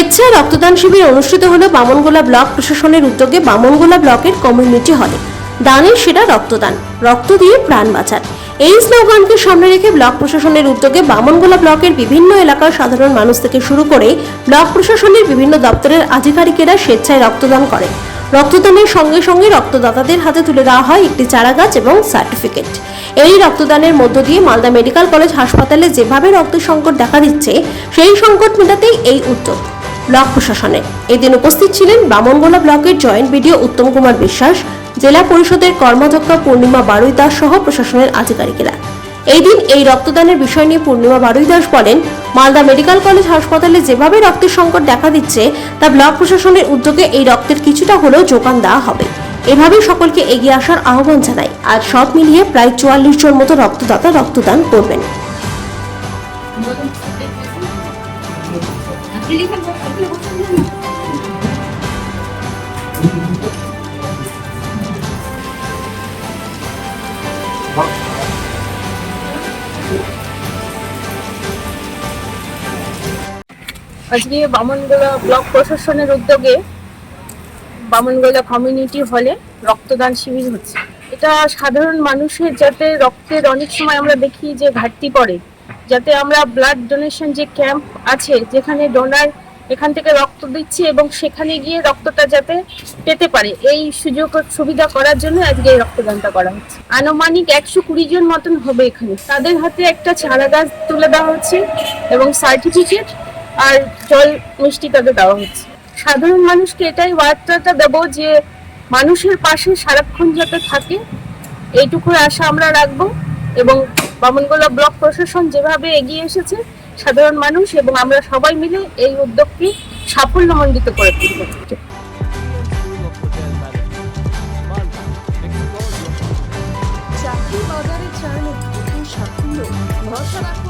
স্বেচ্ছায় রক্তদান শিবির অনুষ্ঠিত হলো বামনগোলা ব্লক প্রশাসনের উদ্যোগে বামনগোলা ব্লকের কমিউনিটি হলে। দানের সেরা রক্তদান, রক্ত দিয়ে প্রাণ বাঁচান। এই স্লোগানকে সামনে রেখে ব্লক প্রশাসনের উদ্যোগে বামনগোলা ব্লকের বিভিন্ন এলাকার সাধারণ মানুষ থেকে শুরু করে ব্লক প্রশাসনের বিভিন্ন দপ্তরের আধিকারিকেরা স্বেচ্ছায় রক্তদান করেন। রক্তদানের সঙ্গে সঙ্গে রক্তদাতাদের হাতে তুলে দেওয়া হয় একটি চারাগাছ এবং সার্টিফিকেট। এই রক্তদানের মধ্য দিয়ে মালদা মেডিকেল কলেজ হাসপাতালে যেভাবে রক্ত সংকট দেখা দিচ্ছে, সেই সংকট মেটাতেই এই উদ্যোগ। ব্লক প্রশাসনে। এদিন উপস্থিত ছিলেন বামনগোলা ব্লকের জয়েন্ট বিডিও উত্তম কুমার বিশ্বাস, জেলা পরিষদের কর্মাধ্যক্ষ পূর্ণিমা বারুই দাস সহ প্রশাসনের আধিকারিকেরা। এই দিন এই রক্তদানের বিষয় নিয়ে পূর্ণিমা বারুই দাস বলেন, মালদা মেডিকেল কলেজ হাসপাতালে যেভাবে রক্তের সংকট দেখা দিচ্ছে, তা ব্লক প্রশাসনের উদ্যোগে এই রক্তের কিছুটা হলেও যোগান দেওয়া হবে। এভাবেই সকলকে এগিয়ে আসার আহ্বান জানাই। আজ সব মিলিয়ে প্রায় চুয়াল্লিশ জন মতো রক্তদাতা রক্তদান করবেন। আজকে বামনগোলা ব্লক প্রশাসনের উদ্যোগে বামনগোলা কমিউনিটি হলে রক্তদান শিবির হচ্ছে। এটা সাধারণ মানুষের যাতে রক্তের অনেক সময় আমরা দেখি যে ঘাটতি পড়ে। যাতে আমরা ব্লাড ডোনেশন যে ক্যাম্প আছে, যেখানে ডোনার এখান থেকে রক্ত দিচ্ছে এবং সেখানে গিয়ে রক্তটা যাতে পেতে পারে, এই সুযোগ সুবিধা করার জন্য আজকে এই রক্তদানটা করা হচ্ছে। আনুমানিক একশো কুড়ি জন মতন হবে এখানে। তাদের হাতে একটা চারা গাছ তুলে দেওয়া হচ্ছে এবং সার্টিফিকেট আর জল মিষ্টি তাদের দেওয়া হচ্ছে। সাধারণ মানুষকে এটাই বার্তাটা দেবো যে মানুষের পাশে সারাক্ষণ যাতে থাকে এইটুকু আশা আমরা রাখব এবং বামনগোলা ব্লক প্রশাসন যেভাবে এগিয়ে এসেছে, সাধারণ মানুষ এবং আমরা সবাই মিলে এই উদ্যোগকে সাফল্যমণ্ডিত করে তুলব। চাকরি বাজারে চান সাফল্য। ভরসা রাখুন